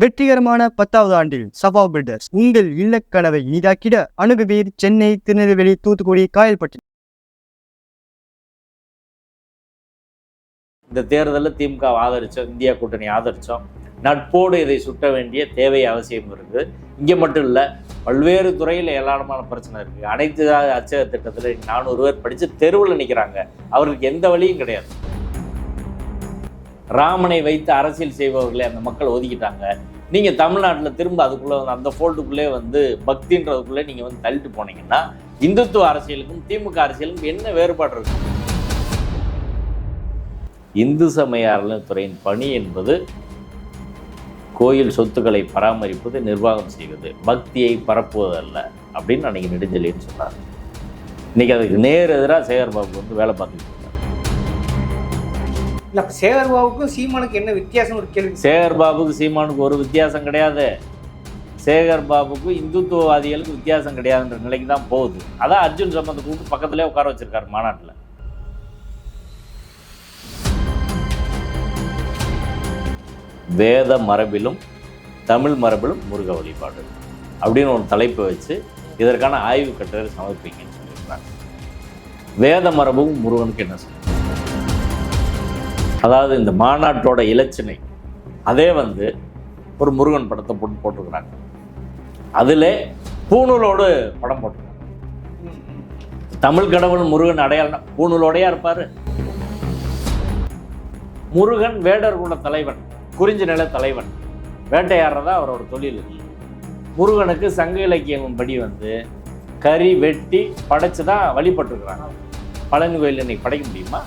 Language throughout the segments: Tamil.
வெற்றிகரமான பத்தாவது ஆண்டில் சபா பில்டர்ஸ் உங்கள் இல்லக்கனவை இனிதாக்கிட அணுகுவீர் சென்னை திருநெல்வேலி தூத்துக்குடி காயல்பட்டி. இந்த தேர்தலில் திமுக ஆதரித்தோம் இந்தியா கூட்டணி ஆதரித்தோம் நட்போடு இதை சுட்ட வேண்டிய தேவை அவசியம் இருக்குது. இங்கே மட்டும் இல்லை பல்வேறு துறையில் ஏராளமான பிரச்சனை இருக்குது அனைத்து அச்சக திட்டத்தில் நானூறு பேர் படித்து தெருவில் நிற்கிறாங்க அவர்களுக்கு எந்த வழியும் கிடையாது. ராமனை வைத்து அரசியல் செய்பவர்களை அந்த மக்கள் ஒதுக்கிட்டாங்க. நீங்கள் தமிழ்நாட்டில் திரும்ப அதுக்குள்ளே வந்து அந்த ஃபோல்டுக்குள்ளே வந்து பக்தின்றதுக்குள்ளே நீங்கள் வந்து தள்ளிட்டு போனீங்கன்னா இந்துத்துவ அரசியலுக்கும் திமுக அரசியலுக்கும் என்ன வேறுபாடு இருக்கும் இந்து சமய அறநிலைத்துறையின் பணி என்பது கோயில் சொத்துக்களை பராமரிப்பது நிர்வாகம் செய்வது பக்தியை பரப்புவதல்ல அப்படின்னு அன்னைக்கு நெடுஞ்செலின்னு சொன்னார். இன்னைக்கு அதுக்கு நேர் எதிராக சேகர் பாபு வந்து வேலை பார்த்துக்கிட்டு இல்லை சேகர் பாபுக்கும் சீமானுக்கு என்ன வித்தியாசம் ஒரு கேள்வி? சேகர் பாபுக்கு சீமானுக்கு ஒரு வித்தியாசம் கிடையாது. சேகர் பாபுக்கும் இந்துத்துவவாதிகளுக்கு வித்தியாசம் கிடையாதுன்ற நிலைக்கு தான் போகுது. அதான் அர்ஜுன் சம்பந்த கூப்பிட்டு பக்கத்துலேயே உட்கார வச்சிருக்காரு மாநாட்டில். வேத மரபிலும் தமிழ் மரபிலும் முருக வழிபாடு அப்படின்னு ஒரு தலைப்பை வச்சு இதற்கான ஆய்வு கட்டுரை சமர்ப்பிங்கன்னு சொல்லியிருக்காங்க வேத மரபும் முருகனுக்கு என்ன சொல்லுங்கள் அதாவது இந்த மாநாட்டோட இலச்சினை அதே வந்து ஒரு முருகன் படத்தை போட்டு போட்டிருக்கிறாங்க. அதில் பூணூலோடு படம் போட்டிருக்காங்க. தமிழ் கடவுள் முருகன் அடையாளம் பூணூலோடையா இருப்பார். முருகன் வேடர் குல தலைவன் குறிஞ்சி நில தலைவன் வேட்டையாடுறதா அவரோட தொழில். முருகனுக்கு சங்க இலக்கியம் படி வந்து கறி வெட்டி படைச்சு தான் வழிபட்டுருக்குறாங்க. பழனி கோயில் இன்னைக்கு படைக்க முடியுமா?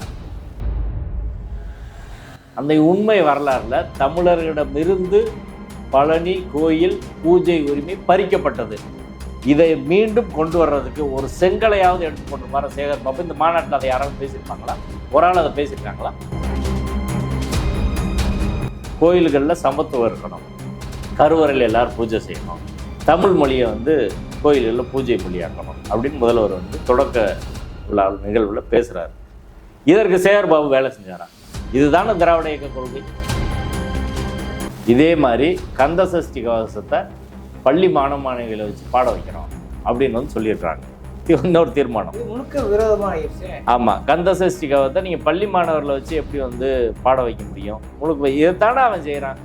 அந்த உண்மை வரலாறுல தமிழர்களிடமிருந்து பழனி கோயில் பூஜை உரிமை பறிக்கப்பட்டது. இதை மீண்டும் கொண்டு வர்றதுக்கு ஒரு செங்கலையாவது எடுத்து கொண்டு வர சேகர் பாபு இந்த மாநாட்டில் அதை யாராவது பேசியிருப்பாங்களா? ஒரு ஆள் அதை பேசியிருக்காங்களா? கோயில்களில் சமத்துவம் இருக்கணும். கருவறையில் எல்லாரும் பூஜை செய்யணும். தமிழ் மொழியை வந்து கோயில்களில் பூஜை மொழியாக்கணும் அப்படின்னு முதல்வர் வந்து தொடக்க விழா நிகழ்வில் பேசுகிறாரு இதற்கு சேகர் பாபு வேலை செஞ்சாரான் இதுதானே திராவிட இயக்க கொள்கை. இதே மாதிரி கந்த சஷ்டி கவசத்தை பள்ளி மாணவ மாணவிகளை வச்சு பாட வைக்கிறோம் அப்படின்னு வந்து இது இன்னொரு தீர்மானம். முழுக்க ஆமாம் கந்த சஷ்டி கவசத்தை நீங்கள் பள்ளி மாணவர்களை வச்சு எப்படி வந்து பாட வைக்க முடியும்? உங்களுக்கு இதைத்தானே அவன் செய்கிறான்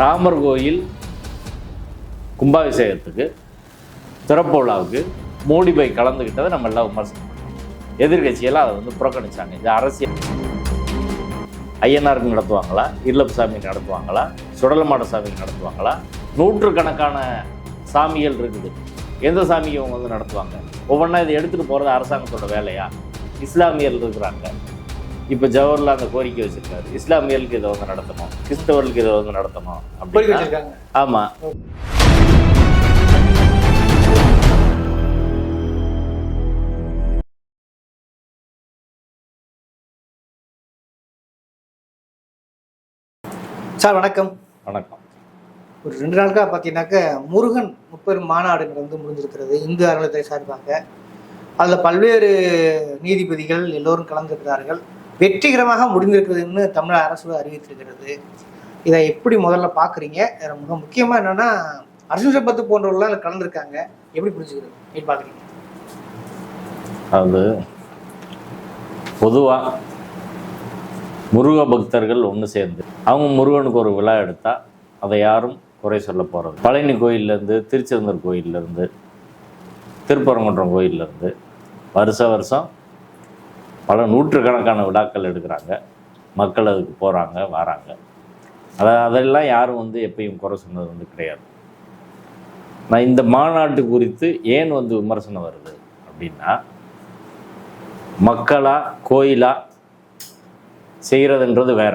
ராமர் கோயில் கும்பாபிஷேகத்துக்கு திறப்பு விழாவுக்கு மோடி போய் கலந்துக்கிட்டதை நம்ம எல்லாம் விமர்சனம். எதிர்கட்சியெல்லாம் அதை வந்து புறக்கணிச்சாங்க. இது அரசியல். ஐயனாருக்கு நடத்துவாங்களா? இல்லப்பு சாமிக்கு நடத்துவாங்களா சுடலமாட சாமிக்கு நடத்துவாங்களா? நூற்றுக்கணக்கான சாமிகள் இருக்குது. எந்த சாமிக்கு அவங்க வந்து நடத்துவாங்க? ஒவ்வொன்றா இதை எடுத்துகிட்டு போகிறது அரசாங்கத்தோட வேலையா? இஸ்லாமியர்கள் இருக்கிறாங்க. இப்போ ஜவஹர்லால் அந்த கோரிக்கை வச்சிருக்காரு. இஸ்லாமியர்களுக்கு இதை வந்து நடத்தணும். கிறிஸ்தவர்களுக்கு இதை வந்து நடத்தணும் வச்சிருக்காங்க. ஆமாம் சார் வணக்கம். வணக்கம். ஒரு ரெண்டு நாளுக்காக பார்த்தீங்கன்னாக்க முருகன் முப்பெரும் மாநாடு நடந்து முடிஞ்சிருக்கிறது இந்து அறநிலையத்துறை சார்பாக. அதில் பல்வேறு நீதிபதிகள் எல்லோரும் கலந்துருக்கிறார்கள். வெற்றிகரமாக முடிந்திருக்கிறதுன்னு தமிழக அரசு அறிவித்திருக்கிறது. இதை எப்படி முதல்ல பார்க்குறீங்க மிக முக்கியமாக என்னன்னா அரசு சம்பத்து போன்றவர்கள்லாம் இதுல கலந்துருக்காங்க. எப்படி புரிஞ்சுக்கிறது? எப்படி பார்க்குறீங்க அது பொதுவாக முருக பக்தர்கள் ஒன்று சேர்ந்து. அவங்க முருகனுக்கு ஒரு விழா எடுத்தால் அதை யாரும் குறை சொல்ல போகிறது பழனி கோயிலேருந்து திருச்செந்தூர் கோயிலேருந்து திருப்பரங்குன்றம் கோயிலேருந்து வருஷ வருஷம் பல நூற்றுக்கணக்கான விழாக்கள் எடுக்கிறாங்க. மக்கள் அதுக்கு போகிறாங்க வராங்க. அதை அதெல்லாம் யாரும் வந்து எப்பயும் குறை சொன்னது வந்து கிடையாது. நான் இந்த மாநாட்டு குறித்து ஏன் வந்து விமர்சனம் வருது அப்படின்னா மக்களாக கோயிலாக செய்கிறதுன்றது வேற.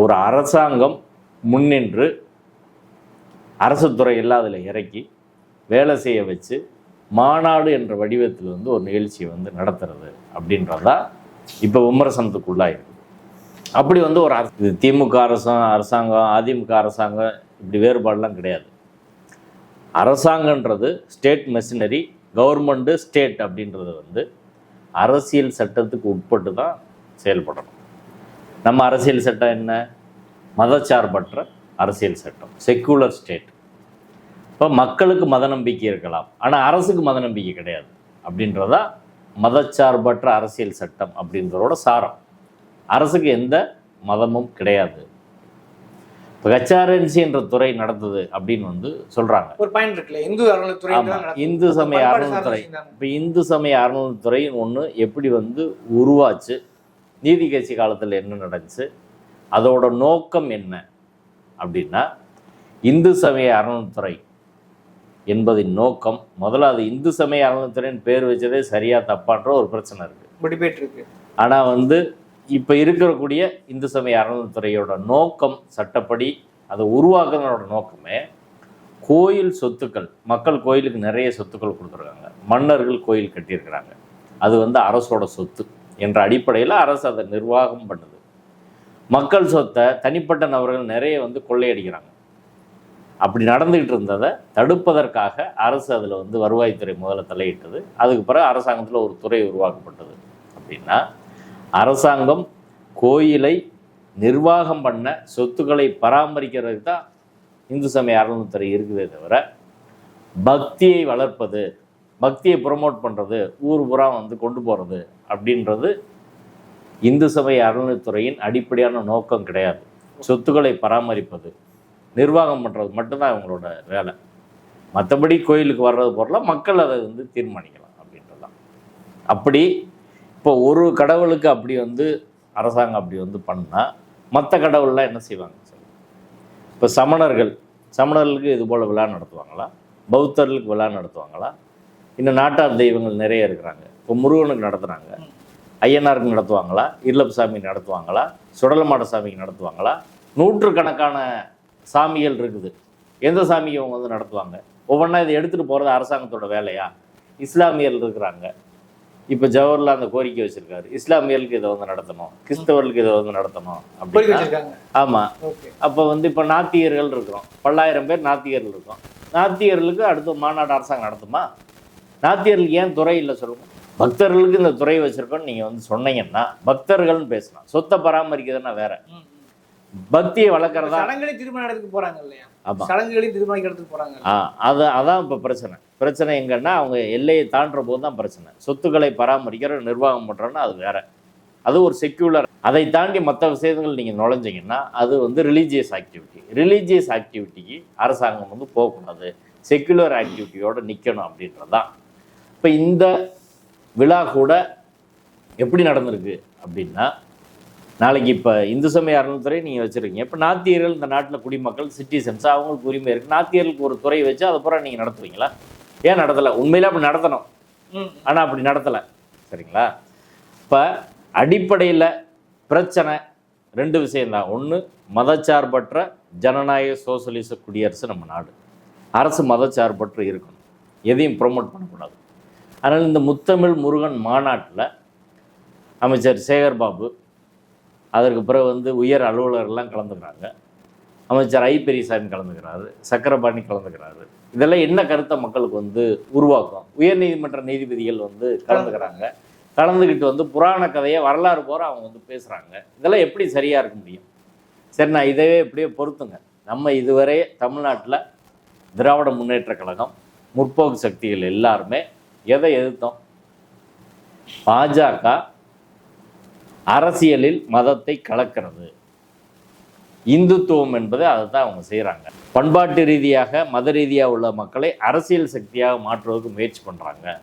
ஒரு அரசாங்கம் முன்னின்று அரசு துறை அதில் இறக்கி வேலை செய்ய வச்சு மாநாடு என்ற வடிவத்தில் வந்து ஒரு நிகழ்ச்சியை வந்து நடத்துறது அப்படின்றதா இப்போ விமர்சனத்துக்குள்ளாக இருக்குது அப்படி வந்து ஒரு அரசு இது திமுக அரசாங்கம் அரசாங்கம் அதிமுக அரசாங்கம் இப்படி வேறுபாடெலாம் கிடையாது. அரசாங்கன்றது ஸ்டேட் மெஷினரி கவர்மெண்ட்டு ஸ்டேட் அப்படின்றது வந்து அரசியல் சட்டத்துக்கு உட்பட்டு தான் செயல்படணும். நம்ம அரசியல் சட்டம் என்ன? மதச்சார்பற்ற அரசியல் சட்டம் செக்குலர் ஸ்டேட் இப்போ மக்களுக்கு மத நம்பிக்கை இருக்கலாம். ஆனால் அரசுக்கு மத நம்பிக்கை கிடையாது. அப்படின்றதா மதச்சார்பற்ற அரசியல் சட்டம் அப்படின்றதோட சாரம். அரசுக்கு எந்த மதமும் கிடையாது. இப்போ ஹெச்ஆர்என்சி என்ற துறை நடந்தது அப்படின்னு வந்து சொல்கிறாங்க ஒரு பாயிண்ட் இருக்குல்ல இந்து அறநிலைத்துறை ஆமா இந்து சமய அறநிலைத்துறை இப்போ இந்து சமய அறநிலைத்துறை ஒன்று எப்படி வந்து உருவாச்சு? நீதி கட்சி காலத்தில் என்ன நடந்துச்சு? அதோட நோக்கம் என்ன? அப்படின்னா இந்து சமய அறநிலைத்துறை என்பதின் நோக்கம். முதல்ல அது இந்து சமய அறநிலைத்துறைன்னு பேர் வச்சதே சரியா தப்பான்ற ஒரு பிரச்சனை இருக்குது டிபேட் இருக்கு ஆனால் வந்து இப்போ இருக்கக்கூடிய இந்து சமய அறநிலைத்துறையோட நோக்கம் சட்டப்படி அதை உருவாக்குறதோட நோக்கமே கோயில் சொத்துக்கள் மக்கள் கோயிலுக்கு நிறைய சொத்துக்கள் கொடுத்துருக்காங்க. மன்னர்கள் கோயில் கட்டியிருக்கிறாங்க. அது வந்து அரசோட சொத்து. என்ற அடிப்படையில் அரசு அதை நிர்வாகம் பண்ணுது. மக்கள் சொத்தை தனிப்பட்ட நபர்கள் நிறைய வந்து கொள்ளையடிக்கிறாங்க. அப்படி நடந்துகிட்டு இருந்ததை தடுப்பதற்காக அரசு அதில் வந்து வருவாய்த்துறை முதல்ல தலையிட்டது. அதுக்கு பிறகு அரசாங்கத்தில் ஒரு துறை உருவாக்கப்பட்டது. அப்படின்னா அரசாங்கம் கோயிலை நிர்வாகம் பண்ண சொத்துக்களை பராமரிக்கிறதுக்கு தான் இந்து சமய அறநிலைத்துறை இருக்குதே தவிர பக்தியை வளர்ப்பது பக்தியை ப்ரொமோட் பண்ணுறது ஊர் பூரா வந்து கொண்டு போகிறது அப்படின்றது இந்து சமய அறநிலைத்துறையின் அடிப்படையான நோக்கம் கிடையாது. சொத்துக்களை பராமரிப்பது நிர்வாகம் பண்ணுறது மட்டும்தான் அவங்களோட வேலை. மற்றபடி கோயிலுக்கு வர்றது பொருளாக மக்கள் அதை வந்து தீர்மானிக்கலாம் அப்படின்றதான் அப்படி இப்போ ஒரு கடவுளுக்கு அப்படி வந்து அரசாங்கம் அப்படி வந்து பண்ணால் மற்ற கடவுள்லாம் என்ன செய்வாங்க இப்போ சமணர்கள் சமணர்களுக்கு இது போல் விழா நடத்துவாங்களா? பௌத்தர்களுக்கு விழா நடத்துவாங்களா? இன்னும் நாட்டார் தெய்வங்கள் நிறைய இருக்கிறாங்க. இப்போ முருகனுக்கு நடத்துகிறாங்க ஐயனாருக்கு நடத்துவாங்களா? இருளப்பு சாமி நடத்துவாங்களா சுடலமாட சாமிக்கு நடத்துவாங்களா? நூற்றுக்கணக்கான சாமிகள் இருக்குது. எந்த சாமிக்கு அவங்க வந்து நடத்துவாங்க? ஒவ்வொன்றா இதை எடுத்துகிட்டு போகிறது அரசாங்கத்தோட வேலையா? இஸ்லாமியர்கள் இருக்கிறாங்க. இப்போ ஜவஹர்லால் அந்த கோரிக்கை வச்சிருக்காரு. இஸ்லாமியர்களுக்கு இதை வந்து நடத்தணும். கிறிஸ்தவர்களுக்கு இதை வந்து நடத்தணும் அப்படின்னா ஆமாம் அப்போ வந்து இப்போ நாத்திகர்கள் இருக்கிறோம். பல்லாயிரம் பேர் நாத்திகர்கள் இருக்கோம். நாத்திகர்களுக்கு அடுத்த மாநாடு அரசாங்கம் நடத்துமா? நாத்திகர்களுக்கு ஏன் துறை இல்லை சொல்லுங்க? பக்தர்களுக்கு இந்த துறை வச்சிருக்கோன்னு நீங்கள் வந்து சொன்னீங்கன்னா பக்தர்கள்னு பேசலாம். சொத்தை பராமரிக்கிறதுனா வேற. பக்தியை வளர்க்குறதா? சடங்குகளை திருமண இடத்துக்கு போறாங்க இல்லையா? ஆமாம் சடங்குகளையும் திருமண இடத்துக்கு போறாங்க ஆ அது அதான் இப்போ பிரச்சனை. பிரச்சனை எங்கன்னா அவங்க எல்லையை தாண்டுற போது தான் பிரச்சனை. சொத்துக்களை பராமரிக்கிற நிர்வாகம் பண்ணுறோன்னா அது வேற. அது ஒரு செக்யூலர் அதை தாண்டி மற்ற விஷயங்கள் நீங்கள் நுழைஞ்சிங்கன்னா அது வந்து ரிலீஜியஸ் ஆக்டிவிட்டி ரிலீஜியஸ் ஆக்டிவிட்டிக்கு அரசாங்கம் வந்து போகக்கூடாது. செக்யூலர் ஆக்டிவிட்டியோடு நிற்கணும் அப்படின்றது தான் இப்போ இந்த விழா கூட எப்படி நடந்திருக்கு அப்படின்னா நாளைக்கு இப்போ இந்து சமய அறநிலைத்துறை நீங்கள் வச்சுருக்கீங்க. இப்போ நாத்தியர்கள் இந்த நாட்டில் குடிமக்கள் சிட்டிசன்ஸ் அவங்களுக்கு உரிமை இருக்குது நாத்தியர்களுக்கு ஒரு துறை வச்சு அதை பூரா நீங்கள் நடத்துவீங்களா? ஏன் நடத்தலை? உண்மையில் அப்படி நடத்தணும். ம். ஆனால் அப்படி நடத்தலை. சரிங்களா? இப்போ அடிப்படையில் பிரச்சனை ரெண்டு விஷயம்தான். ஒன்று மதச்சார்பற்ற ஜனநாயக சோசலிச குடியரசு நம்ம நாடு. அரசு மதச்சார்பற்று இருக்கணும். எதையும் ப்ரொமோட் பண்ணக்கூடாது. அதனால் இந்த முத்தமிழ் முருகன் மாநாட்டில் அமைச்சர் சேகர் பாபு அதற்கு பிறகு வந்து உயர் அலுவலர்லாம் கலந்துக்கிறாங்க. அமைச்சர் ஐ பெரியசாமி கலந்துக்கிறாரு சக்கரபாணி கலந்துக்கிறாரு. இதெல்லாம் என்ன கருத்தை மக்களுக்கு வந்து உருவாக்கும்? உயர்நீதிமன்ற நீதிபதிகள் வந்து கலந்துக்கிறாங்க. கலந்துக்கிட்டு வந்து புராண கதையை வரலாறு போற அவங்க வந்து பேசுகிறாங்க இதெல்லாம் எப்படி சரியாக இருக்க முடியும்? சரி நான் இதவே எப்படியே பொறுத்துங்க நம்ம இதுவரை தமிழ்நாட்டில் திராவிட முன்னேற்ற கழகம் முற்போக்கு சக்திகள் எல்லாருமே எதை எதிர்த்தோம்? பாஜக அரசியலில் மதத்தை கலக்கிறது. இந்துத்துவம் என்பது அதை தான் அவங்க செய்கிறாங்க பண்பாட்டு ரீதியாக மத ரீதியாக உள்ள மக்களை அரசியல் சக்தியாக மாற்றுவதற்கு முயற்சி பண்ணுறாங்க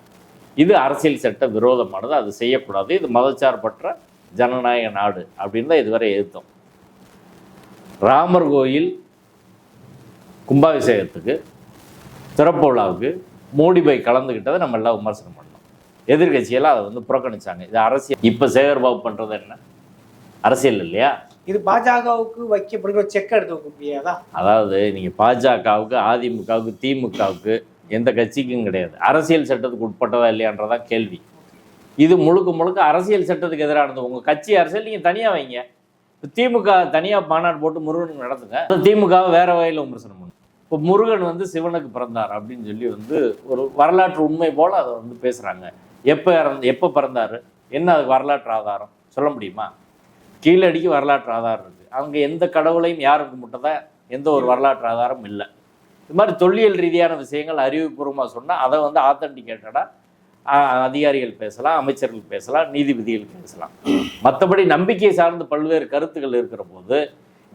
இது அரசியல் சட்ட விரோதமானது அது செய்யக்கூடாது. இது மதச்சார்பற்ற ஜனநாயக நாடு அப்படின்னு தான் இதுவரை எதிர்த்தோம். ராமர் கோயில் கும்பாபிஷேகத்துக்கு திறப்பு விழாவுக்கு மோடி போய் கலந்துக்கிட்டதை நம்ம எல்லாம் விமர்சனம் பண்ணோம் எதிர்கட்சியெல்லாம் அதை வந்து புறக்கணிச்சாங்க. இது அரசியல். இப்போ சேகர்பாபு பண்ணுறது என்ன? அரசியல் இல்லையா? இது பாஜகவுக்கு வைக்கப்படுகிற செக் எடுத்து வைக்க முடியாதா. அதாவது நீங்கள் பாஜகவுக்கு அதிமுகவுக்கு திமுகவுக்கு எந்த கட்சிக்கும் கிடையாது. அரசியல் சட்டத்துக்கு உட்பட்டதா இல்லையான்றதான் கேள்வி. இது முழுக்க முழுக்க அரசியல் சட்டத்துக்கு எதிரானது உங்கள் கட்சி அரசியல் நீங்கள் தனியாக வைங்க. திமுக தனியாக மாநாடு போட்டு முருகனுக்கு நடத்துங்க. திமுகவை வேற வகையில் விமர்சனம் இப்போ முருகன் வந்து சிவனுக்கு பிறந்தார் அப்படின்னு சொல்லி வந்து ஒரு வரலாற்று உண்மை போல் அதை வந்து பேசுகிறாங்க எப்போ இறந்து எப்போ பிறந்தார்? என்ன அதுக்கு வரலாற்று ஆதாரம்? சொல்ல முடியுமா? கீழடிக்கு வரலாற்று ஆதாரம் இருக்குது அவங்க எந்த கடவுளையும் யாரும் கும்பிட்டதா எந்த ஒரு வரலாற்று ஆதாரம் இல்லை. இது மாதிரி தொல்லியல் ரீதியான விஷயங்கள் அறிவுபூர்வமாக சொன்னால் அதை வந்து ஆத்தன்டிகேட்டடாக அதிகாரிகள் பேசலாம் அமைச்சர்கள் பேசலாம் நீதிபதிகள் பேசலாம். மற்றபடி நம்பிக்கை சார்ந்த பல்வேறு கருத்துக்கள் இருக்கிற போது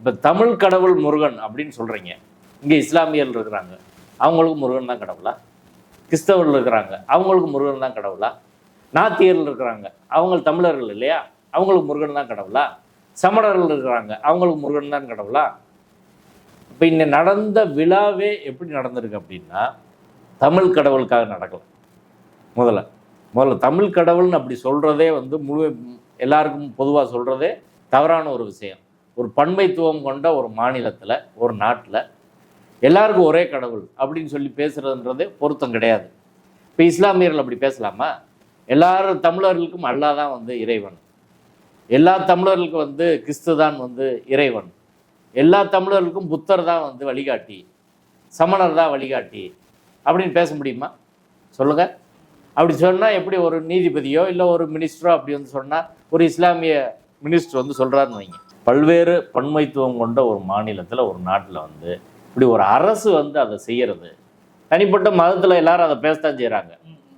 இப்போ தமிழ் கடவுள் முருகன் அப்படின்னு சொல்கிறீங்க இங்கே இஸ்லாமியர்கள் இருக்கிறாங்க. அவங்களுக்கு முருகன் தான் கடவுளா? கிறிஸ்தவர்கள் இருக்கிறாங்க. அவங்களுக்கு முருகன் தான் கடவுளா? நாத்தியர்கள் இருக்கிறாங்க. அவங்க தமிழர்கள் இல்லையா? அவங்களுக்கு முருகன் தான் கடவுளா? சமணர்கள் இருக்கிறாங்க. அவங்களுக்கு முருகன் தான் கடவுளா? இப்போ இங்கே நடந்த விழாவே எப்படி நடந்திருக்கு அப்படின்னா தமிழ் கடவுளுக்காக நடக்கலாம் முதல்ல. முதல்ல தமிழ் கடவுள்னு அப்படி சொல்கிறதே வந்து முழு எல்லாருக்கும் பொதுவாக சொல்கிறதே தவறான ஒரு விஷயம். ஒரு பன்மைத்துவம் கொண்ட ஒரு மாநிலத்தில் ஒரு நாட்டில் எல்லாருக்கும் ஒரே கடவுள் அப்படின்னு சொல்லி பேசுறதுன்றதே பொருத்தம் கிடையாது. இப்போ இஸ்லாமியர்கள் அப்படி பேசலாமா? எல்லாரும் தமிழர்களுக்கும் அல்லாஹ் தான் வந்து இறைவன். எல்லா தமிழர்களுக்கும் வந்து கிறிஸ்து தான் வந்து இறைவன். எல்லா தமிழர்களுக்கும் புத்தர் தான் வந்து வழிகாட்டி. சமணர் தான் வழிகாட்டி. அப்படின்னு பேச முடியுமா? சொல்லுங்கள் அப்படி சொன்னால் எப்படி ஒரு நீதிபதியோ இல்லை ஒரு மினிஸ்டரோ அப்படி வந்து சொன்னால் ஒரு இஸ்லாமிய மினிஸ்டர் வந்து சொல்கிறாருன்னு வைங்க. பல்வேறு பன்மைத்துவம் கொண்ட ஒரு மாநிலத்தில் ஒரு நாட்டில் வந்து இப்படி ஒரு அரசு வந்து அதை செய்யறது. தனிப்பட்ட மதத்தில் எல்லாரும் அதை பேசத்தான் செய்கிறாங்க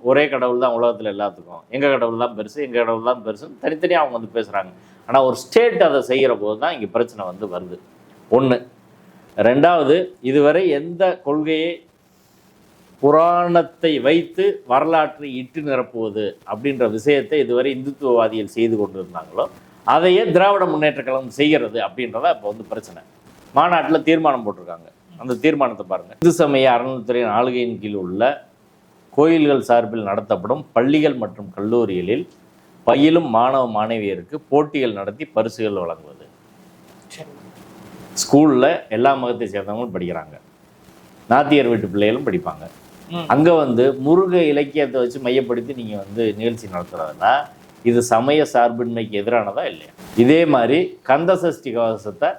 ஒரே கடவுள் தான் உலகத்தில் எல்லாத்துக்கும். எங்கள் கடவுள் தான் பெருசு எங்கள் கடவுள் தான் பெருசு தனித்தனியாக அவங்க வந்து பேசுகிறாங்க ஆனால் ஒரு ஸ்டேட் அதை செய்கிற போது தான் இங்கே பிரச்சனை வந்து வருது. ஒன்று ரெண்டாவது இதுவரை எந்த கொள்கையை புராணத்தை வைத்து வரலாற்றை இட்டு நிரப்புவது அப்படின்ற விஷயத்தை இதுவரை இந்துத்துவவாதிகள் செய்து கொண்டிருந்தாங்களோ அதையே திராவிட முன்னேற்ற கழகம் செய்கிறது அப்படின்றத இப்போ வந்து பிரச்சனை. மாநாட்டில் தீர்மானம் போட்டிருக்காங்க. அந்த தீர்மானத்தை பாருங்க. இந்து சமய அறநிலைத்துறையின் ஆளுகையின் கீழ் உள்ள கோயில்கள் சார்பில் நடத்தப்படும் பள்ளிகள் மற்றும் கல்லூரிகளில் பயிலும் மாணவ மாணவியருக்கு போட்டிகள் நடத்தி பரிசுகள் வழங்குவது. ஸ்கூலில் எல்லா மதத்தை சேர்ந்தவங்களும் படிக்கிறாங்க. நாத்தியர் வீட்டு பிள்ளைகளும் படிப்பாங்க. அங்கே வந்து முருக இலக்கியத்தை வச்சு மையப்படுத்தி நீங்கள் வந்து நிகழ்ச்சி நடத்துறதுனா இது சமய சார்பின்மைக்கு எதிரானதா இல்லையா? இதே மாதிரி கந்த சஷ்டி கவசத்தை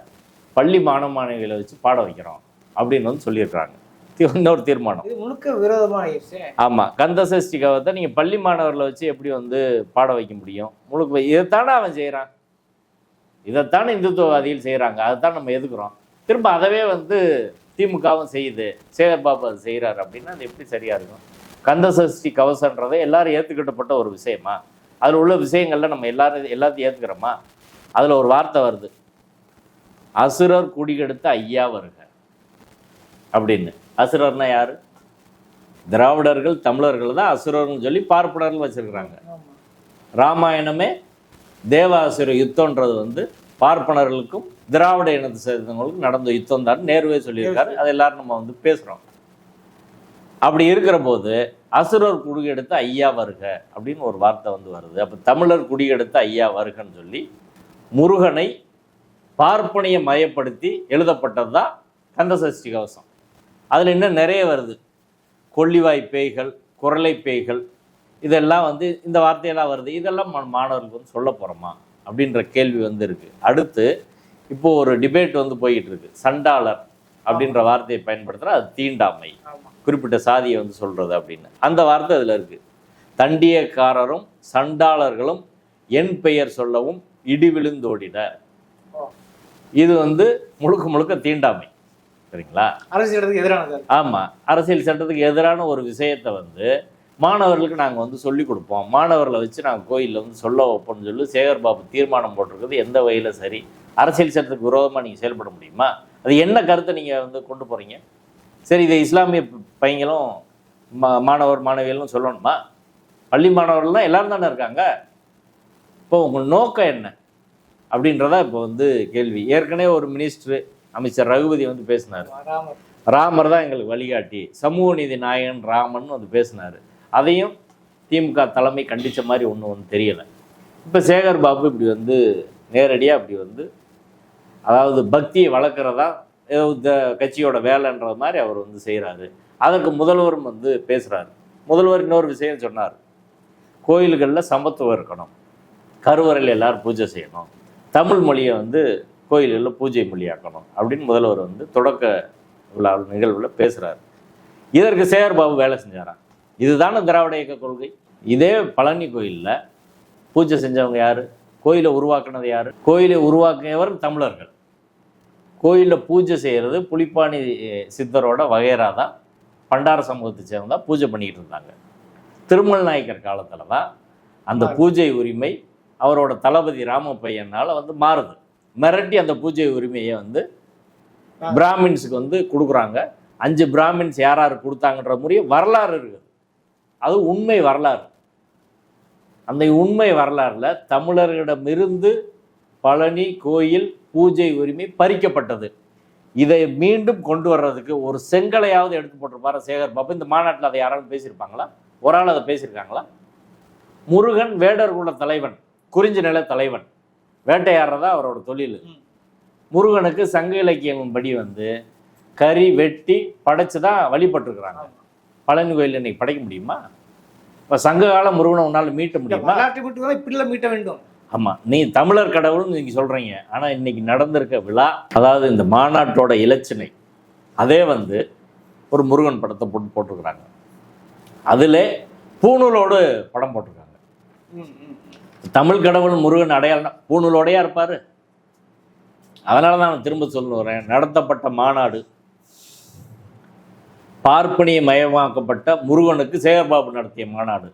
பள்ளி மாணவ மாணவிகளை வச்சு பாட வைக்கிறோம். அப்படின்னு வந்து சொல்லியிருக்கிறாங்க தி- இன்னொரு தீர்மானம். முழுக்க விரோதமா ஆயிடுச்சு ஆமாம் கந்த சஷ்டி கவசத்தை நீங்கள் பள்ளி மாணவர்களை வச்சு எப்படி வந்து பாட வைக்க முடியும்? முழுக்க இதைத்தானே அவன் செய்கிறான் இதைத்தானே இந்துத்துவவாதிகள் செய்கிறாங்க அதைத்தான் நம்ம எதுக்குறோம் திரும்ப அதவே வந்து திமுகவும் செய்யுது. சேகர் பாபு அது செய்கிறாரு அப்படின்னா அது எப்படி சரியாக இருக்கும்? கந்த சஷ்டி கவசன்றதை எல்லாரும் ஏற்றுக்கிட்டப்பட்ட ஒரு விஷயமா? அதில் உள்ள விஷயங்கள்ல நம்ம எல்லாரும் எல்லாத்தையும் ஏற்றுக்கிறோமா அதில் ஒரு வார்த்தை வருது. அசுரர் குடிகெடுத்த ஐயா வருக. அப்படின்னு. அசுரர்னா யாரு? திராவிடர்கள் தமிழர்கள் தான் அசுரர்னு சொல்லி பார்ப்பனர்கள் வச்சிருக்கிறாங்க. ராமாயணமே தேவாசுர யுத்தம்ன்றது வந்து பார்ப்பனர்களுக்கும் திராவிட இனத்தை சேர்ந்தவங்களுக்கும் நடந்த யுத்தம் தான். நேருவே சொல்லியிருக்காரு. அது எல்லாரும் நம்ம வந்து பேசுகிறோம் அப்படி இருக்கிற போது அசுரர் குடியெடுத்த ஐயா வருக அப்படின்னு ஒரு வார்த்தை வந்து வருது. அப்போ தமிழர் குடியெடுத்த ஐயா வருகன்னு சொல்லி முருகனை பார்ப்பனிய மயப்படுத்தி எழுதப்பட்டது தான் கந்தசஷ்டி கவசம். அதில் இன்னும் நிறைய வருது. கொள்ளிவாய் பேய்கள் குரலை பேய்கள் இதெல்லாம் வந்து இந்த வார்த்தையெல்லாம் வருது. இதெல்லாம் மாணவர்களுக்கு வந்து சொல்ல போகிறோமா அப்படின்ற கேள்வி வந்து இருக்கு அடுத்து இப்போ ஒரு டிபேட் வந்து போய்கிட்டு இருக்கு சண்டாளர் அப்படின்ற வார்த்தையை பயன்படுத்துகிறா அது தீண்டாமை. குறிப்பிட்ட சாதியை வந்து சொல்றது அப்படின்னு. அந்த வார்த்தை அதில் இருக்கு. தண்டியக்காரரும் சண்டாளர்களும் என் பெயர் சொல்லவும் இடி விழுந்தோடிட ஓ. இது வந்து முழுக்க முழுக்க தீண்டாமை. சரிங்களா? அரசியலுக்கு எதிரானது அது. ஆமாம் அரசியல் சட்டத்துக்கு எதிரான ஒரு விஷயத்தை வந்து மாணவர்களுக்கு நாங்கள் வந்து சொல்லி கொடுப்போம். மாணவர்களை வச்சு நாங்கள் கோயிலில் வந்து சொல்ல வைப்போம்னு சொல்லி சேகர் பாபு தீர்மானம் போட்டிருக்கிறது எந்த வகையில் சரி? அரசியல் சட்டத்துக்கு விரோதமாக நீங்கள் செயல்பட முடியுமா? அது என்ன கருத்தை நீங்கள் வந்து கொண்டு போகிறீங்க சரி இதை இஸ்லாமிய பையங்களும் மா மாணவர் மாணவிகளும் சொல்லணுமா? பள்ளி மாணவர்கள்லாம் எல்லாரும் தானே இருக்காங்க? இப்போ உங்கள் நோக்கம் என்ன? அப்படின்றதா இப்போ வந்து கேள்வி. ஏற்கனவே ஒரு மினிஸ்டர் அமைச்சர் ரகுபதி வந்து பேசினார். ராமர் ராமர் தான் எங்களுக்கு வழிகாட்டி. சமூக நீதி நாயகன் ராமன் வந்து பேசினார். அதையும் திமுக தலைமை கண்டித்த மாதிரி ஒன்றும் வந்து தெரியலை. இப்போ சேகர் பாபு இப்படி வந்து நேரடியாக இப்படி வந்து அதாவது பக்தியை வளர்க்குறதா ஏதோ இந்த கட்சியோட வேலைன்ற மாதிரி அவர் வந்து செய்கிறாரு அதற்கு முதல்வரும் வந்து பேசுகிறாரு முதல்வர் இன்னொரு விஷயம் சொன்னார். கோயில்களில் சமத்துவம் இருக்கணும். கருவறையில் எல்லோரும் பூஜை செய்யணும். தமிழ் மொழியை வந்து கோயில்களில் பூஜை மொழியாக்கணும் அப்படின்னு முதல்வர் வந்து தொடக்க விழா நிகழ்வில் பேசுகிறாரு இதற்கு சேகர் பாபு வேலை செஞ்சாராம் இதுதானே திராவிட இயக்க கொள்கை. இதே பழனி கோயிலில் பூஜை செஞ்சவங்க யார்? கோயிலை உருவாக்குனது யார்? கோயிலை உருவாக்கியவர் தமிழர்கள். கோயிலில் பூஜை செய்கிறது புலிப்பாணி சித்தரோட வகைரா தான் பண்டார சமூகத்தை சேர்ந்தா பூஜை பண்ணிக்கிட்டு இருந்தாங்க. திருமல் நாயக்கர் காலத்தில் தான் அந்த பூஜை உரிமை அவரோட தளபதி ராமப்பையனால் வந்து மாறுது. மிரட்டி அந்த பூஜை உரிமையை வந்து பிராமின்ஸுக்கு வந்து கொடுக்குறாங்க. அஞ்சு பிராமின்ஸ் யார் யார் கொடுத்தாங்கன்ற முறைய வரலாறு இருக்குது. அது உண்மை வரலாறு. அந்த உண்மை வரலாறுல தமிழர்களிடமிருந்து பழனி கோயில் பூஜை உரிமை பறிக்கப்பட்டது. இதை மீண்டும் கொண்டு வர்றதுக்கு ஒரு செங்கலையாவது எடுத்து போட்டிருப்பாரு சேகர் பாபு. இந்த மாநாட்டில் அதை யாராவது பேசியிருப்பாங்களா? ஒரு ஆள் அதை பேசியிருக்காங்களா? முருகன் வேடர் குல தலைவன் குறிஞ்சி நில தலைவன். வேட்டையாடுறதா அவரோட தொழில். முருகனுக்கு சங்க இலக்கியம் படி வந்து கறி வெட்டி படைச்சு தான் வழிபட்டுருக்குறாங்க பழனி கோயில் இன்னைக்கு படைக்க முடியுமா? இப்போ சங்க கால முருகனை உன்னால் மீட்ட முடியுமா? இப்படிலாம் மீட்ட வேண்டும். ஆமாம் நீ தமிழர் கடவுள்னு நீங்கள் சொல்கிறீங்க ஆனால் இன்னைக்கு நடந்திருக்க விழா அதாவது இந்த மாநாட்டோட இலச்சினை அதே வந்து ஒரு முருகன் படத்தை போட்டு போட்டிருக்கிறாங்க. அதில் பூணூலோடு படம் போட்டிருக்காங்க. தமிழ் கடவுள் முருகன் அடையாளம் பூணூலோடையா இருப்பார். அதனால தான் நான் திரும்ப சொல்லுறேன். நடத்தப்பட்ட மாநாடு பார்ப்பனிய மயமாக்கப்பட்ட முருகனுக்கு சேகர்பாபு நடத்திய மாநாடு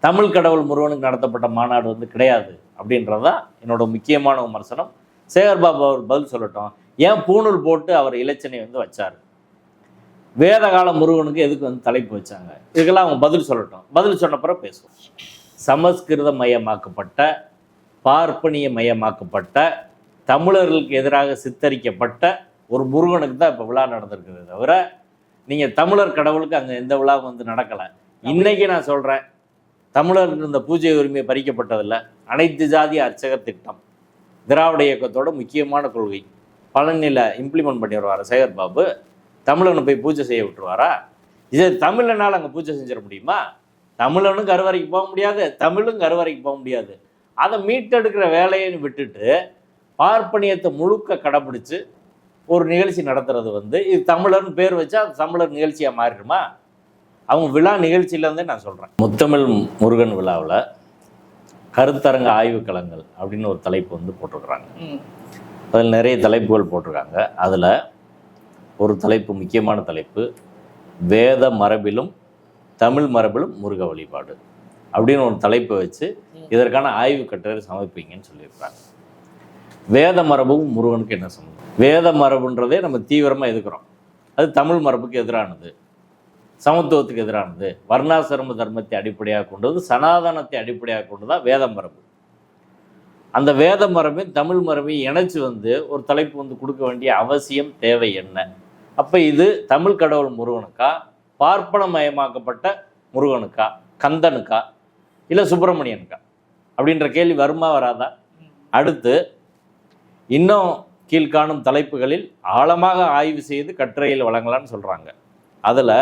தமிழ் கடவுள் முருகனுக்கு நடத்தப்பட்ட மாநாடு வந்து கிடையாது அப்படின்றதான் என்னோட முக்கியமான விமர்சனம். சேகர்பாபு அவர் பதில் சொல்லட்டும். ஏன் பூணூல் போட்டு அவர் இலச்சனை வந்து வச்சார்? வேதகால முருகனுக்கு எதுக்கு வந்து தலைப்பு வச்சாங்க? இதுக்கெல்லாம் அவங்க பதில் சொல்லட்டும். பதில் சொன்ன பிறகு பேசுவோம். சமஸ்கிருத மயமாக்கப்பட்ட பார்ப்பனிய மயமாக்கப்பட்ட தமிழர்களுக்கு எதிராக சித்தரிக்கப்பட்ட ஒரு முருகனுக்கு தான் இப்போ விழா நடந்திருக்குது தவிர நீங்கள் தமிழர் கடவுளுக்கு அங்கே எந்த விழாவும் வந்து நடக்கலை. இன்னைக்கு நான் சொல்கிறேன் தமிழர்கள் இந்த பூஜை உரிமை பறிக்கப்பட்டதில்ல. அனைத்து ஜாதி அர்ச்சகர் திட்டம். திராவிட இயக்கத்தோட முக்கியமான கொள்கை. பழனியில் இம்ப்ளிமெண்ட் பண்ணி வருவார் சேகர் பாபு. தமிழனை போய் பூஜை செய்ய விட்டுருவாரா? இது தமிழனால் அங்கே பூஜை செஞ்சிட முடியுமா? தமிழனும் கருவறைக்கு போக முடியாது தமிழும் கருவறைக்கு போக முடியாது. அதை மீட்டெடுக்கிற வேலையை விட்டுட்டு பார்ப்பனியத்தை முழுக்க கடைப்பிடிச்சு ஒரு நிகழ்ச்சி நடத்துறது வந்து இது தமிழர்னு பேர் வச்சா அது தமிழர் நிகழ்ச்சியாக மாறிடுமா? அவங்க விழா நிகழ்ச்சியிலேருந்தே நான் சொல்கிறேன் முத்தமிழ் முருகன் விழாவில் கருத்தரங்க ஆய்வுக்களங்கள் அப்படின்னு ஒரு தலைப்பு வந்து போட்டிருக்கிறாங்க. அதில் நிறைய தலைப்புகள் போட்டிருக்காங்க. அதில் ஒரு தலைப்பு முக்கியமான தலைப்பு வேத மரபிலும் தமிழ் மரபிலும் முருக வழிபாடு அப்படின்னு ஒரு தலைப்பை வச்சு இதற்கான ஆய்வு கட்டுரை சமர்ப்பிங்கன்னு சொல்லியிருக்காங்க வேத மரபும் முருகனுக்கு என்ன சம்பந்தம்? வேத மரபுன்றதே நம்ம தீவிரமாக எதுக்குறோம் அது தமிழ் மரபுக்கு எதிரானது. சமத்துவத்துக்கு எதிரானது. வர்ணாசிரம தர்மத்தை அடிப்படையாக கொண்டது சனாதனத்தை அடிப்படையாக கொண்டு தான் வேத மரபு? அந்த வேத மரபையும் தமிழ் மரபையும் இணைச்சு வந்து ஒரு தலைப்பு வந்து கொடுக்க வேண்டிய அவசியம் தேவை என்ன? அப்போ இது தமிழ் கடவுள் முருகனுக்கா பார்ப்பனமயமாக்கப்பட்ட முருகனுக்கா கந்தனுக்கா இல்லை சுப்பிரமணியனுக்கா? அப்படின்ற கேள்வி வருமா வராதா? அடுத்து இன்னும் கீழ்காணும் தலைப்புகளில் ஆழமாக ஆய்வு செய்து கட்டுரையில் வழங்கலாம்னு சொல்கிறாங்க அதில்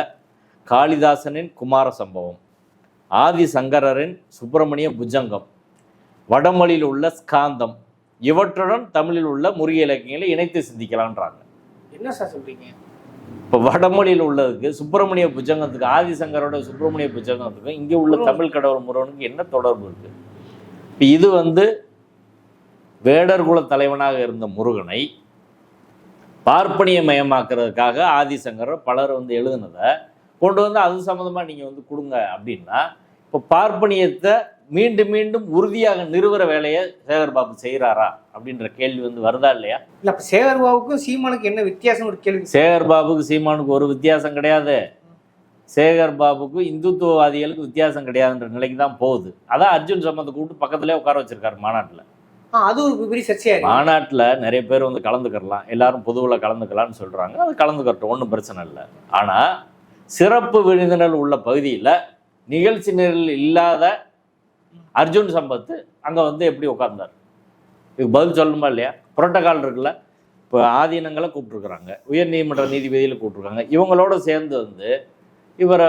காளிதாசனின் குமார சம்பவம் ஆதி சங்கரரின் சுப்பிரமணிய புஜங்கம் வடமொழியில் உள்ள ஸ்காந்தம் இவற்றுடன் தமிழில் உள்ள முருக இலக்கியங்களை இணைத்து சிந்திக்கலான்றாங்க என்ன சார் சொல்றீங்க? இப்போ வடமொழியில் உள்ளதுக்கு சுப்பிரமணிய புஜங்கத்துக்கு ஆதிசங்கரோட சுப்பிரமணிய புஜங்கத்துக்கும் இங்கே உள்ள தமிழ் கடவுள் முருகனுக்கு என்ன தொடர்பு இருக்கு? இப்போ இது வந்து வேடர் குல தலைவனாக இருந்த முருகனை பார்ப்பனியமயமாக்குறதுக்காக ஆதிசங்கர் பலர் வந்து எழுதுனதை கொண்டு வந்து அது சம்மந்தமாக நீங்கள் வந்து கொடுங்க அப்படின்னா இப்போ பார்ப்பனியத்தை மீண்டும் மீண்டும் உறுதியாக நிறுவுற வேலையை சேகர் பாபு செய்கிறாரா அப்படின்ற கேள்வி வந்து வருதா இல்லையா? இல்ல அப்ப சேகர் பாபுக்கும் சீமானுக்கு என்ன வித்தியாசம் ஒரு கேள்வி? சேகர் பாபுக்கு சீமானுக்கு ஒரு வித்தியாசம் கிடையாது. சேகர் பாபுக்கு இந்துத்துவவாதிகளுக்கு வித்தியாசம் கிடையாதுன்ற நிலைக்கு தான் போகுது. அதான் அர்ஜுன் சம்பந்த கூப்பிட்டு பக்கத்துலேயே உட்கார வச்சிருக்காரு மாநாட்டில். அது ஒரு பெரிய சர்ச்சையா இருக்கு. மாநாட்டில் நிறைய பேர் வந்து கலந்துக்கிறலாம். எல்லாரும் பொதுவில் கலந்துக்கலாம்னு சொல்கிறாங்க அது கலந்துக்கட்டும் ஒன்றும் பிரச்சனை இல்லை. ஆனால் சிறப்பு விருந்தினர் உள்ள பகுதியில் நிகழ்ச்சி நிரல் இல்லாத அர்ஜுன் சம்பத் அங்கே வந்து எப்படி உட்கார்ந்தார்? இதுக்கு பதில் சொல்லணுமா இல்லையா? புரோட்டோகால் இருக்குல்ல இப்போ ஆதீனங்களை கூப்பிட்ருக்குறாங்க உயர் நீதிமன்ற நீதிபதியில் கூப்பிட்ருக்காங்க இவங்களோட சேர்ந்து வந்து இவரை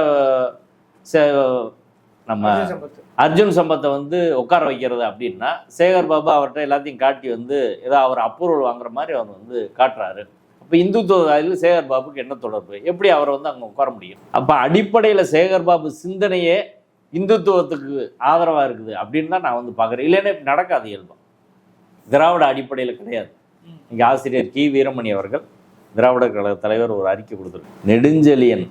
நம்ம அர்ஜுன் சம்பத். அர்ஜுன் சம்பத்தை வந்து உட்கார வைக்கிறது அப்படின்னா சேகர் பாபு அவர்கிட்ட எல்லாத்தையும் காட்டி வந்து ஏதோ அவர் அப்ரூவல் வாங்குற மாதிரி அவர் வந்து காட்டுறாரு. அப்போ இந்துத்துவவாதியில் சேகர் பாபுக்கு என்ன தொடர்பு? எப்படி அவரை வந்து அங்கே உட்கார முடியும்? அப்போ அடிப்படையில் சேகர் பாபு சிந்தனையே இந்துத்துவத்துக்கு ஆதரவாக இருக்குது அப்படின்னு தான் நான் வந்து பார்க்குறேன். இல்லைன்னா நடக்காது இயல்பம் திராவிட அடிப்படையில் கிடையாது. இங்கே ஆசிரியர் கி. வீரமணி அவர்கள் திராவிட கழக தலைவர் ஒரு அறிக்கை கொடுத்துருக்கு நெடுஞ்செழியன்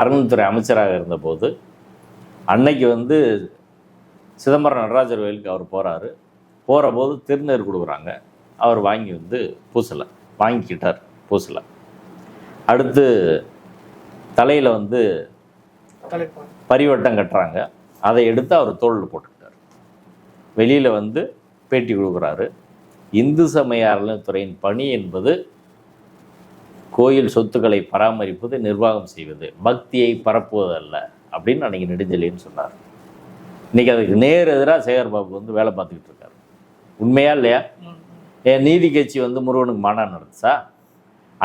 அறநிலைத்துறை அமைச்சராக இருந்தபோது அன்னைக்கு வந்து சிதம்பரம் நடராஜர் கோயிலுக்கு அவர் போகிறாரு போகிற போது திருநீர் கொடுக்குறாங்க. அவர் வாங்கி வந்து பூசலை வாங்கிக்கிட்டார் பூசலை. அடுத்து தலையில் வந்து தலைப்பாங்க பரிவட்டம் கட்டுறாங்க. அதை எடுத்து அவர் தோளில் போட்டுக்கிட்டார். வெளியில் வந்து பேட்டி கொடுக்குறாரு. இந்து சமய அறநிலைத்துறையின் பணி என்பது கோயில் சொத்துக்களை பராமரிப்பது நிர்வாகம் செய்வது பக்தியை பரப்புவது அல்ல அப்படின்னு அன்றைக்கி நெடுஞ்செலின்னு சொன்னார். இன்னைக்கு அதுக்கு நேர் எதிராக சேகர் பாபு வந்து வேலை பார்த்துக்கிட்டு இருக்காரு. உண்மையா இல்லையா? என் நீதி கட்சி வந்து முருகனுக்கு மாநாடு நடத்துச்சா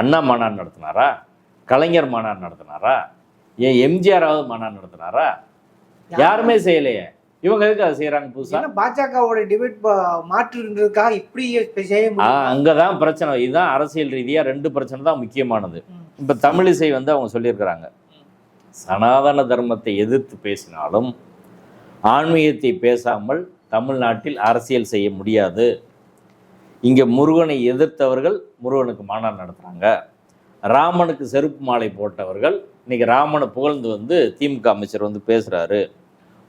அண்ணா மாநாடு நடத்தினாரா? கலைஞர் மாநாடு நடத்தினாரா? ஏன் எம்ஜிஆராவது மாநாடு நடத்தினாரா? யாருமே செய்யலையே. இவங்க எதுக்கு அதை செய்கிறாங்க புதுசா? பாஜகவோட டிபேட் மாற்றுன்றதுக்காக இப்படி செய்ய ஆ முடியும்? அங்கே தான் பிரச்சனை. இதுதான் அரசியல் ரீதியாக ரெண்டு பிரச்சனை தான் முக்கியமானது. இப்போ தமிழிசை வந்து அவங்க சொல்லியிருக்கிறாங்க. சனாதன தர்மத்தை எதிர்த்து பேசினாலும் ஆன்மீகத்தை பேசாமல் தமிழ்நாட்டில் அரசியல் செய்ய முடியாது. இங்கே முருகனை எதிர்த்தவர்கள் முருகனுக்கு மாநாடு நடத்துகிறாங்க ராமனுக்கு செருப்பு மாலை போட்டவர்கள் இன்னைக்கு ராமனை புகழ்ந்து வந்து திமுக அமைச்சர் வந்து பேசுகிறாரு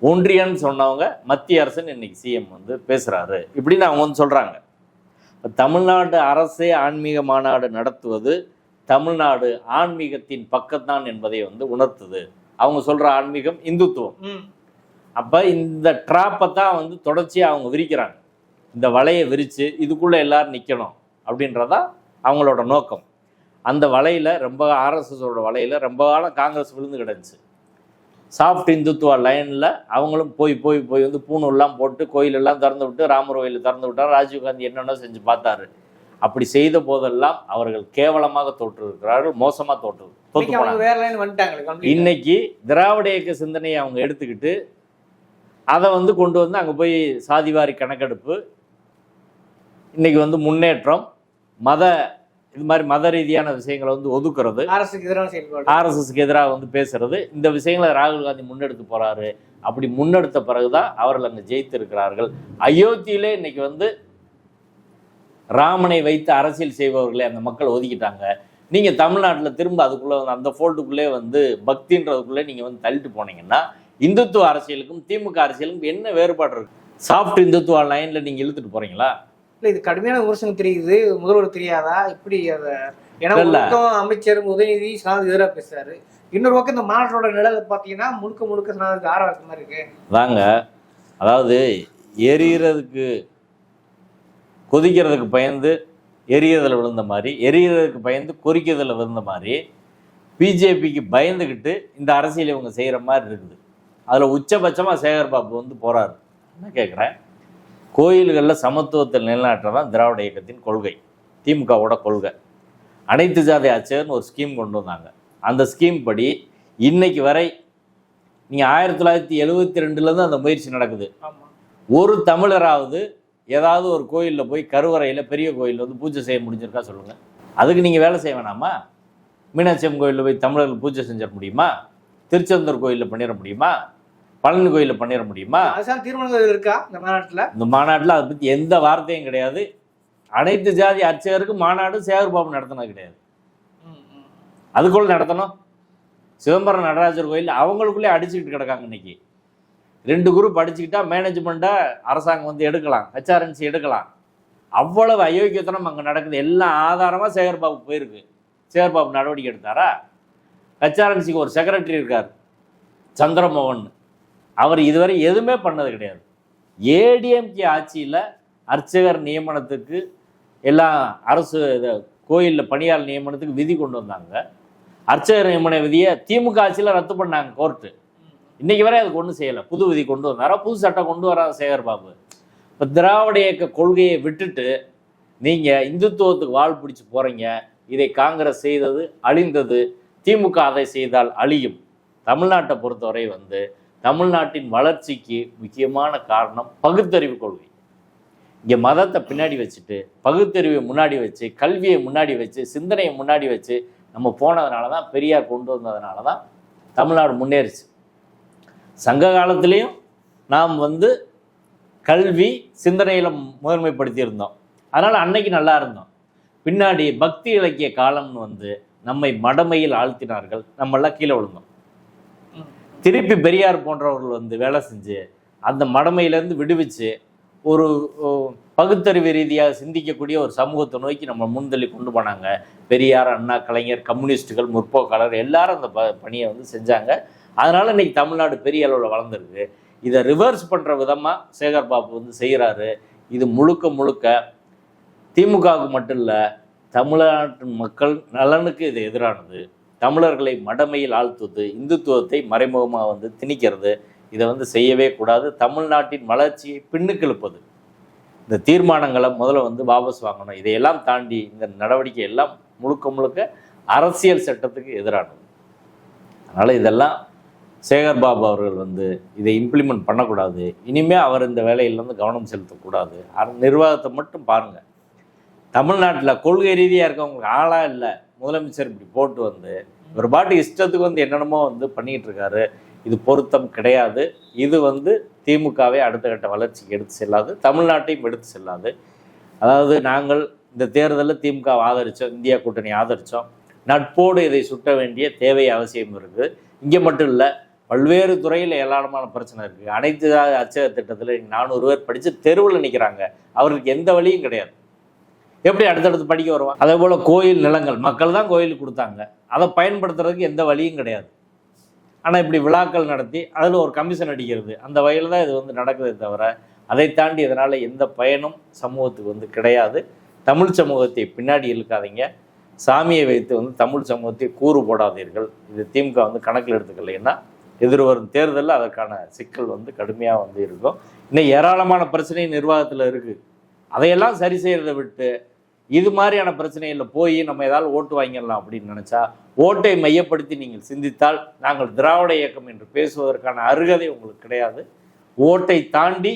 ஒன்றியன்னு சொன்னவங்க மத்திய அரசுன்னு இன்னைக்கு சிஎம் வந்து பேசுகிறாரு இப்படின்னு அவங்க வந்து சொல்கிறாங்க தமிழ்நாடு அரசே ஆன்மீக மாநாடு நடத்துவது தமிழ்நாடு ஆன்மீகத்தின் பக்கத்தான் என்பதை வந்து உணர்த்துது. அவங்க சொல்கிற ஆன்மீகம் இந்துத்துவம். அப்போ இந்த ட்ராப்பை தான் வந்து தொடர்ச்சியாக அவங்க விரிக்கிறாங்க. இந்த வலையை விரித்து இதுக்குள்ளே எல்லாரும் நிற்கணும் அப்படின்றதா அவங்களோட நோக்கம். அந்த வலையில் ரொம்ப ஆர்எஸ்எஸோட வலையில் ரொம்ப காலம் காங்கிரஸ் விழுந்து கிடந்துச்சு. சாஃப்ட் இந்துத்துவா லைனில் அவங்களும் போய் போய் போய் வந்து பூணூல்லாம் போட்டு கோயிலெல்லாம் திறந்து விட்டு ராமர் கோயில் திறந்து விட்டார். ராஜீவ்காந்தி என்னென்ன செஞ்சு பார்த்தாரு. அப்படி செய்த போதெல்லாம் அவர்கள் கேவலமாக தோற்றிருக்கிறார்கள் மோசமாக தோற்று. இன்னைக்கு திராவிட இயக்க சிந்தனையை அவங்க எடுத்துக்கிட்டு அதை வந்து கொண்டு வந்து அங்கே போய் சாதிவாரி கணக்கெடுப்பு இன்னைக்கு வந்து முன்னேற்றம் மத இது மாதிரி மத ரீதியான விஷயங்களை வந்து ஒதுக்குறது. செயல்பாடு. ஆர்எஸ்எஸ்க்கு எதிராக வந்து பேசுறது. இந்த விஷயங்களை ராகுல் காந்தி முன்னெடுத்து போறாரு. அப்படி முன்னெடுத்த பிறகுதான் அவர்கள் அங்கே ஜெயித்திருக்கிறார்கள். அயோத்தியிலே இன்னைக்கு வந்து ராமனை வைத்து அரசியல் செய்பவர்களை அந்த மக்கள் ஒதுக்கிட்டாங்க. நீங்க தமிழ்நாட்டுல திரும்ப அதுக்குள்ள வந்து அந்த ஃபோல்டுக்குள்ளே வந்து பக்தின்றதுக்குள்ளே நீங்க வந்து தள்ளிட்டு போனீங்கன்னா இந்துத்துவ அரசியலுக்கும் திமுக அரசியலுக்கும் என்ன வேறுபாடு இருக்கு? சாஃப்ட் இந்துத்துவ லைன்ல நீங்க இழுத்துட்டு போறீங்களா? இல்ல இது கடுமையான விமர்சனம் தெரியுது. முதல்வர் தெரியாதா? இப்படி அத ஏன்னா. பக்கம் அமைச்சர் உதயநிதி சனாதுக்கு எதிராக பேசுறாரு. இன்னொரு பக்கம் இந்த மாநாட்டோட நிழல் பாத்தீங்கன்னா முழுக்க முழுக்க சனாதுக்கு ஆரவாச மாதிரி இருக்கு. தாங்க அதாவது எரியறதுக்கு கொதிக்கிறதுக்கு பயந்து எரியறதுல விழுந்த மாதிரி எரியறதுக்கு பயந்து கொதிக்கிறதுல விழுந்த மாதிரி பிஜேபிக்கு பயந்துக்கிட்டு இந்த அரசியல் இவங்க செய்கிற மாதிரி இருக்குது. அதில் உச்சபட்சமாக சேகர் பாபு வந்து போறாரு. என்ன கேட்குறேன் கோயில்களில் சமத்துவத்தை நிலைநாட்டுறது திராவிட இயக்கத்தின் கொள்கை திமுகவோட கொள்கை. அனைத்து ஜாதி அச்சர்னு ஒரு ஸ்கீம் கொண்டு வந்தாங்க. அந்த ஸ்கீம் படி இன்னைக்கு வரை நீங்கள் ஆயிரத்தி தொள்ளாயிரத்தி எழுவத்தி ரெண்டுலேருந்து அந்த முயற்சி நடக்குது. ஒரு தமிழராவது ஏதாவது ஒரு கோயிலில் போய் கருவறையில் பெரிய கோயிலில் வந்து பூஜை செய்ய முடிஞ்சிருக்கா சொல்லுங்கள் அதுக்கு நீங்கள் வேலை செய்ய வேணாமா? மீனாட்சி அம்மன் கோயிலில் போய் தமிழர்கள் பூஜை செஞ்சிட முடியுமா? திருச்செந்தூர் கோயிலில் பண்ணிட முடியுமா? பழனி கோயிலில் பண்ணிட முடியுமா? தீர்மானங்கள் இருக்கா இந்த மாநாட்டுல? இந்த மாநாட்டில் அதை பற்றி எந்த வார்த்தையும் கிடையாது. அனைத்து ஜாதி அர்ச்சகருக்கு மாநாடு சேகர் பாபு நடத்தினது கிடையாது. அதுக்குள்ள நடத்தணும். சிதம்பரம் நடராஜர் கோயில் அவங்களுக்குள்ளே அடிச்சுக்கிட்டு கிடக்காங்க இன்னைக்கு. ரெண்டு குரூப் அடிச்சுக்கிட்டா மேனேஜ்மெண்ட்டை அரசாங்கம் வந்து எடுக்கலாம். ஹெச்ஆர்என்சி எடுக்கலாம். அவ்வளவு அயோக்கியத்தனம் அங்கே நடக்குது. எல்லாம் ஆதாரமாக சேகர்பாபு போயிருக்கு. சேகர்பாபு நடவடிக்கை எடுத்தாரா? ஹெச்ஆர்என்சிக்கு ஒரு செக்ரட்டரி இருக்கார். சந்திரமோகன். அவர் இதுவரை எதுவுமே பண்ணது கிடையாது. ஏடிஎம்கே ஆட்சியில் அர்ச்சகர் நியமனத்துக்கு எல்லாம் அரசு கோயிலில் பணியாளர் நியமனத்துக்கு விதி கொண்டு வந்தாங்க. அர்ச்சகர் நியமன விதியை திமுக ஆட்சியில் ரத்து பண்ணாங்க கோர்ட்டு. இன்னைக்கு வரை அதுக்கு ஒன்றும் செய்யலை. புது விதி கொண்டு வந்தாரா. புது சட்டம் கொண்டு வராத சேகர் பாபு. இப்போ திராவிட இயக்க கொள்கையை விட்டுட்டு நீங்கள் இந்துத்துவத்துக்கு வாழ் பிடிச்சி போகிறீங்க இதை காங்கிரஸ் செய்தது அழிந்தது. திமுக அதை செய்தால் அழியும். தமிழ்நாட்டை பொறுத்தவரை வந்து தமிழ்நாட்டின் வளர்ச்சிக்கு முக்கியமான காரணம் பகுத்தறிவு கொள்கை. இங்கே மதத்தை பின்னாடி வச்சுட்டு பகுத்தறிவை முன்னாடி வச்சு கல்வியை முன்னாடி வச்சு சிந்தனையை முன்னாடி வச்சு நம்ம போனதுனால தான் பெரியார் கொண்டு வந்ததுனால தான் தமிழ்நாடு முன்னேறிச்சு. சங்க காலத்திலையும் நாம் வந்து கல்வி சிந்தனையில் முதன்மைப்படுத்தியிருந்தோம். அதனால் அன்னைக்கு நல்லா இருந்தோம். பின்னாடி பக்தி இலக்கிய காலம்னு வந்து நம்மை மடமையில் ஆழ்த்தினார்கள். நம்மெல்லாம் கீழே விழுந்தோம். திருப்பி பெரியார் போன்றவர்கள் வந்து வேலை செஞ்சு அந்த மடமையிலேருந்து விடுவிச்சு ஒரு பகுத்தறிவு ரீதியாக சிந்திக்கக்கூடிய ஒரு சமூகத்தை நோக்கி நம்ம முன்தள்ளி கொண்டு போனாங்க. பெரியார் அண்ணா கலைஞர் கம்யூனிஸ்டுகள் முற்போக்காளர் எல்லாரும் அந்த ப பணியை வந்து செஞ்சாங்க. அதனால் இன்னைக்கு தமிழ்நாடு பெரிய அளவில் வளர்ந்துருக்கு. இதை ரிவர்ஸ் பண்ணுற விதமாக சேகர் பாபு வந்து செய்கிறாரு இது முழுக்க முழுக்க திமுகவுக்கு மட்டும் இல்லை தமிழ்நாட்டு மக்கள் நலனுக்கு இது எதிரானது. தமிழர்களை மடமையில் ஆழ்த்துவது இந்துத்துவத்தை மறைமுகமாக வந்து திணிக்கிறது இதை வந்து செய்யவே கூடாது. தமிழ்நாட்டின் வளர்ச்சியை பின்னுக்கிழுப்பது. இந்த தீர்மானங்களை முதல்ல வந்து வாபஸ் வாங்கணும். இதையெல்லாம் தாண்டி இந்த நடவடிக்கை எல்லாம் முழுக்க முழுக்க அரசியல் சட்டத்துக்கு எதிரானது. அதனால் இதெல்லாம் சேகர் பாபு அவர்கள் வந்து இதை இம்ப்ளிமெண்ட் பண்ணக்கூடாது. இனிமேல் அவர் இந்த வேலையில் வந்து கவனம் செலுத்தக்கூடாது. நிர்வாகத்தை மட்டும் பாருங்கள் தமிழ்நாட்டில் கொள்கை ரீதியாக இருக்கவங்களுக்கு ஆளாக இல்லை. முதலமைச்சர் இப்படி போட்டு வந்து ஒரு பாட்டு இஷ்டத்துக்கு வந்து என்னென்னமோ வந்து பண்ணிக்கிட்டு இருக்காரு இது பொருத்தம் கிடையாது. இது வந்து திமுகவை அடுத்த கட்ட வளர்ச்சிக்கு எடுத்து செல்லாது. தமிழ்நாட்டையும் எடுத்து செல்லாது. அதாவது நாங்கள் இந்த தேர்தலில் திமுக ஆதரித்தோம் இந்தியா கூட்டணி ஆதரித்தோம் நட்போடு இதை சுட்ட வேண்டிய தேவை அவசியம் இருக்குது. இங்கே மட்டும் இல்லை பல்வேறு துறையில் ஏராளமான பிரச்சனை இருக்குது அனைத்து அச்சக திட்டத்தில் நானூறு பேர் படித்து தெருவில் நிற்கிறாங்க அவர்களுக்கு எந்த வழியும் கிடையாது. எப்படி அடுத்தடுத்து படிக்க வருவான்? அதே போல் கோயில் நிலங்கள். மக்கள் தான் கோயிலுக்கு கொடுத்தாங்க. அதை பயன்படுத்துறதுக்கு எந்த வழியும் கிடையாது. ஆனால் இப்படி விழாக்கள் நடத்தி அதில் ஒரு கமிஷன் அடிக்கிறது அந்த வகையில் தான் இது வந்து நடக்குதே தவிர அதை தாண்டி இதனால் எந்த பயனும் சமூகத்துக்கு வந்து கிடையாது. தமிழ் சமூகத்தை பின்னாடி இழுக்காதீங்க. சாமியை வைத்து வந்து தமிழ் சமூகத்தை கூறு போடாதீர்கள். இது திமுக வந்து கணக்கில் எடுத்துக்கலைன்னா எதிர்வரும் தேர்தலில் அதற்கான சிக்கல் வந்து கடுமையாக வந்து இருக்கும். இன்னும் ஏராளமான பிரச்சனை நிர்வாகத்தில் இருக்குது அதையெல்லாம் சரி செய்கிறத விட்டு இது மாதிரியான பிரச்சனைகளில் போய் நம்ம ஏதாவது ஓட்டு வாங்கிடலாம் அப்படின்னு நினச்சா ஓட்டை மையப்படுத்தி நீங்கள் சிந்தித்தால் நாங்கள் திராவிட இயக்கம் என்று பேசுவதற்கான அருகதை உங்களுக்கு கிடையாது. ஓட்டை தாண்டி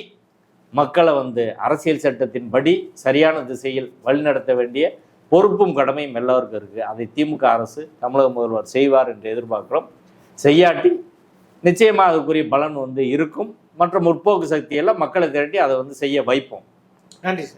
மக்களை வந்து அரசியல் சட்டத்தின்படி சரியான திசையில் வழிநடத்த வேண்டிய பொறுப்பும் கடமையும் எல்லாருக்கும் இருக்குது அதை திமுக அரசு தமிழக முதல்வர் செய்வார் என்று எதிர்பார்க்குறோம். செய்யாட்டி நிச்சயமாக அதுக்குரிய பலன் வந்து இருக்கும். மற்ற முற்போக்கு சக்தியெல்லாம் மக்களை திரட்டி அதை வந்து செய்ய வைப்போம். நன்றி சார்.